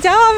widziałam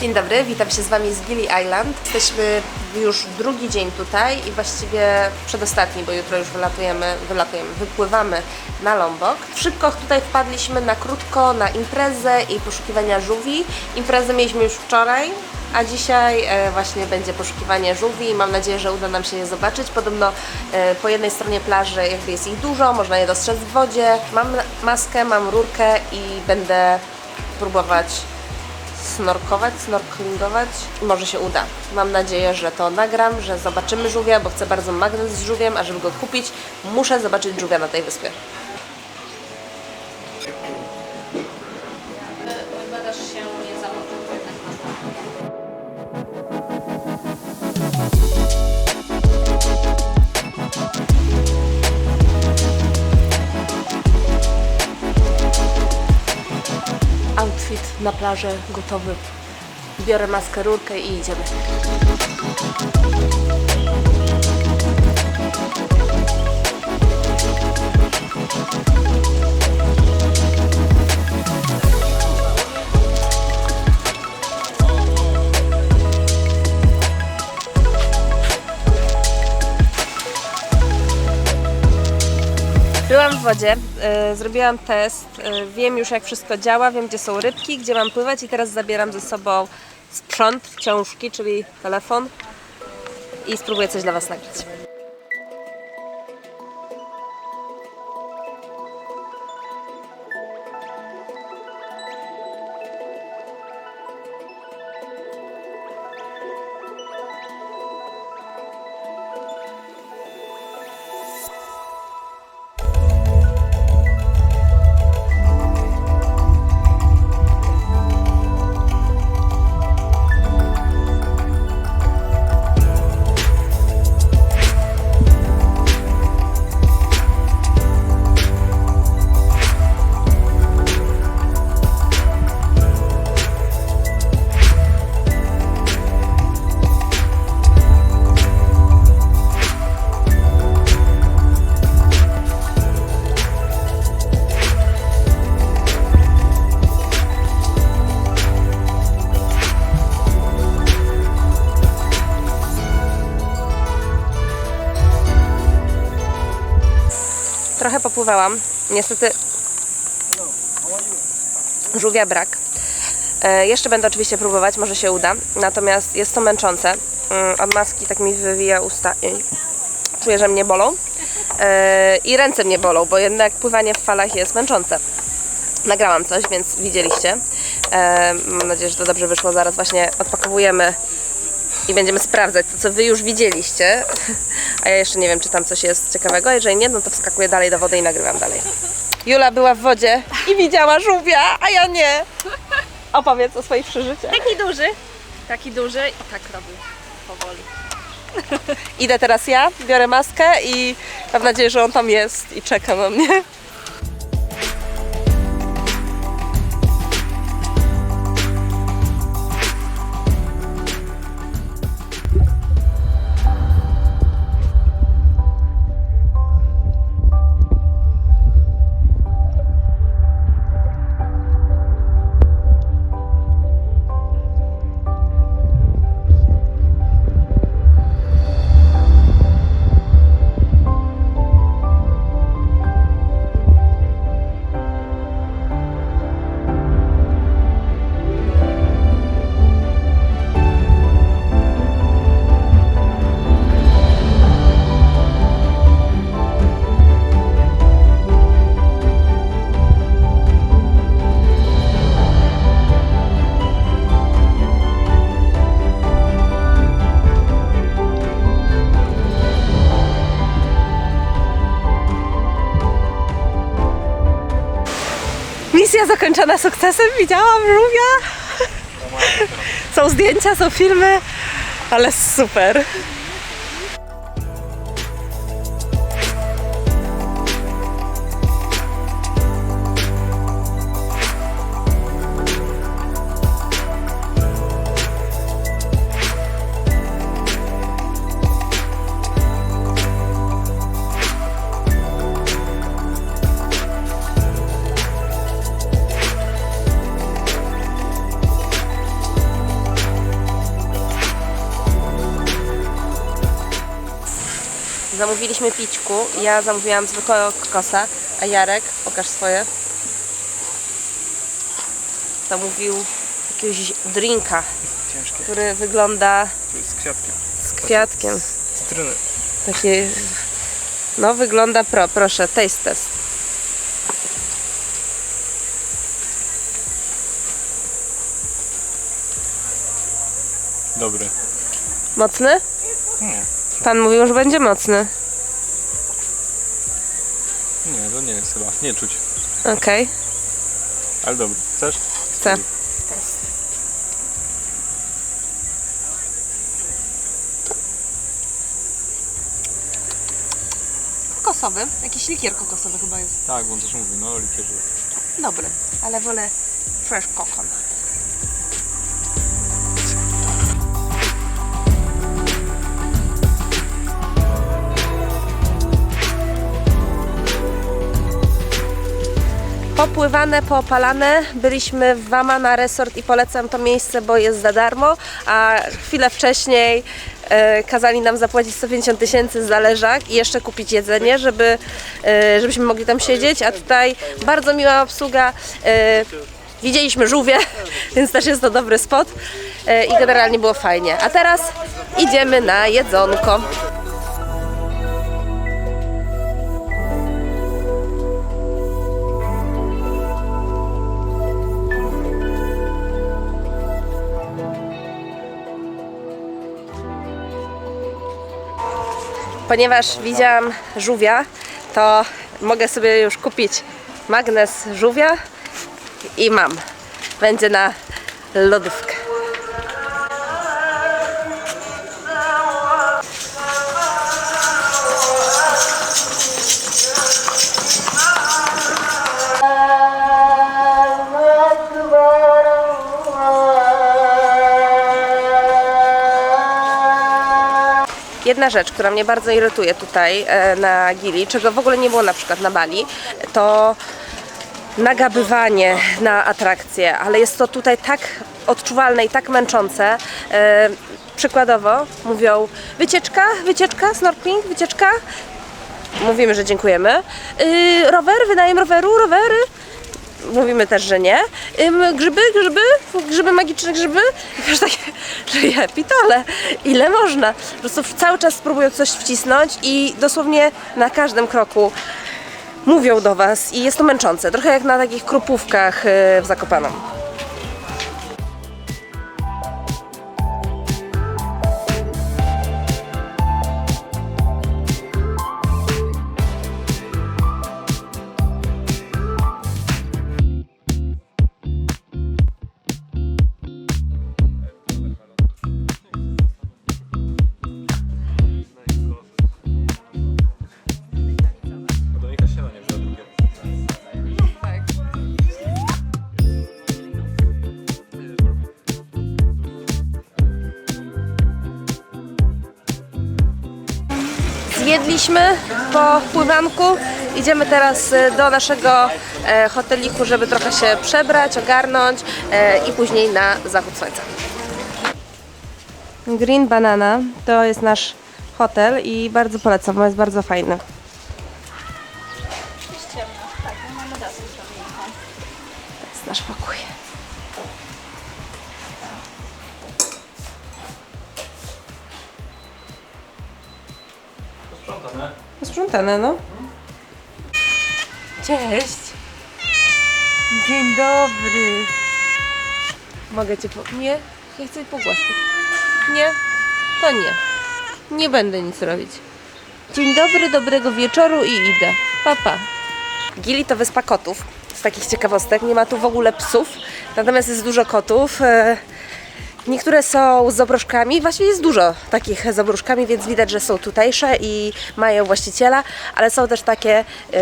Dzień dobry, witam się z Wami z Gili Island. Jesteśmy już drugi dzień tutaj i właściwie przedostatni, bo jutro już wylatujemy, wylatujemy, wypływamy na Lombok. Szybko tutaj wpadliśmy na krótko na imprezę i poszukiwania żółwi. Imprezę mieliśmy już wczoraj, a dzisiaj e, właśnie będzie poszukiwanie żółwi i mam nadzieję, że uda nam się je zobaczyć. Podobno e, po jednej stronie plaży jakby jest ich dużo, można je dostrzec w wodzie. Mam maskę, mam rurkę i będę próbować snorkować, snorklingować i może się uda. Mam nadzieję, że to nagram, że zobaczymy żółwia, bo chcę bardzo magnes z żółwiem, a żeby go kupić, muszę zobaczyć żółwia na tej wyspie. Na plażę gotowy. Biorę maskę, rurkę i idziemy. Wodzie, y, zrobiłam test, y, wiem już jak wszystko działa, wiem gdzie są rybki, gdzie mam pływać i teraz zabieram ze sobą sprzęt, książki, czyli telefon i spróbuję coś dla Was nagrać. Trochę popływałam, niestety żółwia brak. E, jeszcze będę oczywiście próbować, może się uda, natomiast jest to męczące. Mm, Od maski tak mi wywija usta i czuję, że mnie bolą. E, I ręce mnie bolą, bo jednak pływanie w falach jest męczące. Nagrałam coś, więc widzieliście. E, Mam nadzieję, że to dobrze wyszło. Zaraz właśnie odpakowujemy i będziemy sprawdzać to, co Wy już widzieliście. A ja jeszcze nie wiem, czy tam coś jest ciekawego. Jeżeli nie, no to wskakuję dalej do wody i nagrywam dalej. Jula była w wodzie i widziała żółwia, a ja nie. Opowiedz o swoich przeżyciach. Taki duży, taki duży i tak robił powoli. Idę teraz ja, biorę maskę i mam nadzieję, że on tam jest i czeka na mnie. Misja zakończona sukcesem, widziałam żółwia. Są zdjęcia, są filmy, ale super. Zamówiliśmy pićku. Ja zamówiłam zwykłego kokosa, a Jarek, pokaż swoje, zamówił jakiegoś drinka, Ciężkie. który wygląda z kwiatkiem. z kwiatkiem. Cytryny. Taki, no wygląda pro, proszę, taste test. Dobry. Mocny? Nie. Pan mówił, że będzie mocny. Nie, to nie jest chyba. Nie czuć. Okej, Ale dobry. Chcesz? chcę. Kokosowy, jakiś likier kokosowy chyba jest. Tak, bo on też mówi, no likierze. Dobry, ale wolę fresh kokon. Popływane, poopalane. Byliśmy w Wamana Resort i polecam to miejsce, bo jest za darmo, a chwilę wcześniej e, kazali nam zapłacić 150 tysięcy za leżak i jeszcze kupić jedzenie, żeby, e, żebyśmy mogli tam siedzieć, a tutaj bardzo miła obsługa. E, widzieliśmy żółwie, więc też jest to dobry spot e, i generalnie było fajnie. A teraz idziemy na jedzonko. Ponieważ widziałam żółwia, to mogę sobie już kupić magnes żółwia i mam. Będzie na lodówkę. Jedna rzecz, która mnie bardzo irytuje tutaj e, na Gili, czego w ogóle nie było na przykład na Bali, to nagabywanie na atrakcje, ale jest to tutaj tak odczuwalne i tak męczące. E, przykładowo mówią wycieczka, wycieczka, snorkeling, wycieczka. Mówimy, że dziękujemy. Yy, rower, wynajem roweru, rowery. Mówimy też, że nie. Grzyby, grzyby, grzyby, magiczne grzyby. I wiesz, takie, że ja pitole, ile można. Po prostu cały czas próbują coś wcisnąć i dosłownie na każdym kroku mówią do Was i jest to męczące. Trochę jak na takich krupówkach yy, w Zakopanem. Zjedliśmy po pływanku. Idziemy teraz e, do naszego e, hoteliku, żeby trochę się przebrać, ogarnąć e, i później na zachód słońca. Green Banana to jest nasz hotel i bardzo polecam, bo jest bardzo fajny. To jest nasz pokój. Posprzątane, no. Cześć. Dzień dobry. Mogę cię po... Nie? Ja chcę pogłaskać. Nie? To nie. Nie będę nic robić. Dzień dobry, dobrego wieczoru i idę. Papa. Pa. Gili to wyspa kotów. Z takich ciekawostek. Nie ma tu w ogóle psów. Natomiast jest dużo kotów. Niektóre są z obruszkami, właściwie jest dużo takich z obruszkami, więc widać, że są tutejsze i mają właściciela, ale są też takie y,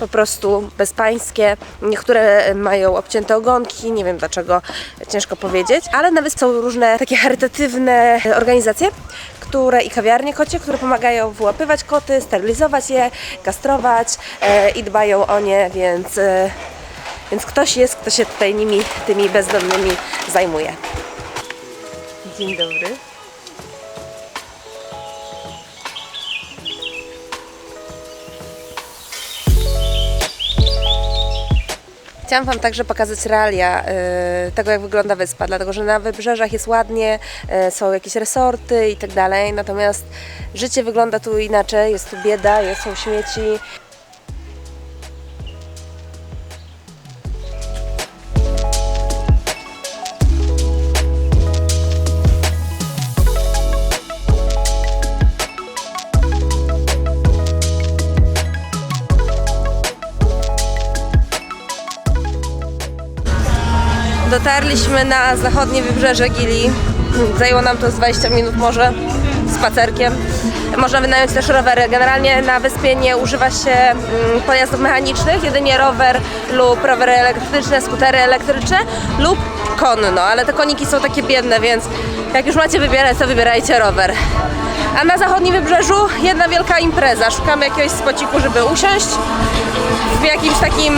po prostu bezpańskie. Niektóre mają obcięte ogonki, nie wiem dlaczego, ciężko powiedzieć, ale nawet są różne takie charytatywne organizacje, które i kawiarnie kocie, które pomagają wyłapywać koty, sterylizować je, kastrować e, i dbają o nie, więc, e, więc ktoś jest, kto się tutaj nimi, tymi bezdomnymi zajmuje. Dzień dobry. Chciałam Wam także pokazać realia y, tego, jak wygląda wyspa, dlatego że na wybrzeżach jest ładnie, y, są jakieś resorty i tak dalej, natomiast życie wygląda tu inaczej, jest tu bieda, jest, są śmieci. Dotarliśmy na zachodnie wybrzeże Gili. Zajęło nam to z 20 minut może spacerkiem. Można wynająć też rowery. Generalnie na wyspie nie używa się mm, pojazdów mechanicznych, jedynie rower lub rowery elektryczne, skutery elektryczne lub konno, ale te koniki są takie biedne, więc jak już macie wybierać, to wybierajcie rower. A na zachodnim wybrzeżu jedna wielka impreza. Szukamy jakiegoś spociku, żeby usiąść w jakimś takim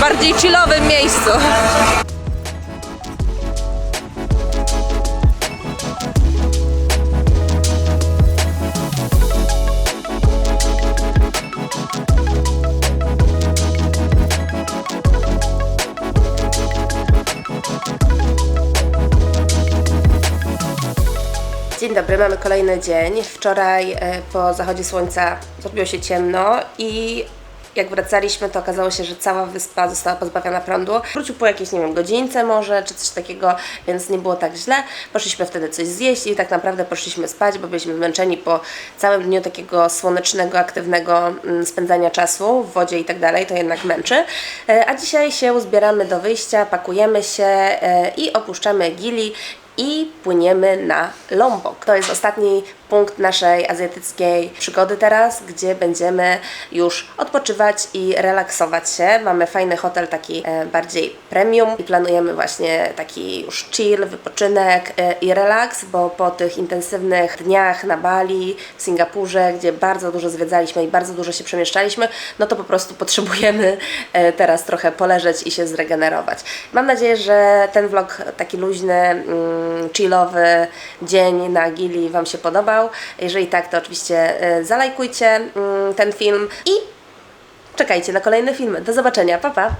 bardziej chillowym miejscu. Dzień dobry, mamy kolejny dzień. Wczoraj e, po zachodzie słońca zrobiło się ciemno i jak wracaliśmy, to okazało się, że cała wyspa została pozbawiona prądu. Wrócił po jakiejś, nie wiem, godzince może, czy coś takiego, więc nie było tak źle. Poszliśmy wtedy coś zjeść i tak naprawdę poszliśmy spać, bo byliśmy zmęczeni po całym dniu takiego słonecznego, aktywnego mm, spędzania czasu w wodzie i tak dalej, to jednak męczy. E, A dzisiaj się zbieramy do wyjścia, pakujemy się e, i opuszczamy Gili i płyniemy na Lombok. To jest ostatni punkt naszej azjatyckiej przygody teraz, gdzie będziemy już odpoczywać i relaksować się. Mamy fajny hotel, taki e, bardziej premium i planujemy właśnie taki już chill, wypoczynek e, i relaks, bo po tych intensywnych dniach na Bali, w Singapurze, gdzie bardzo dużo zwiedzaliśmy i bardzo dużo się przemieszczaliśmy, no to po prostu potrzebujemy e, teraz trochę poleżeć i się zregenerować. Mam nadzieję, że ten vlog taki luźny, mm, chillowy dzień na Gili Wam się podobał. Jeżeli tak, to oczywiście e, zalajkujcie mm, ten film i czekajcie na kolejne filmy. Do zobaczenia, pa pa!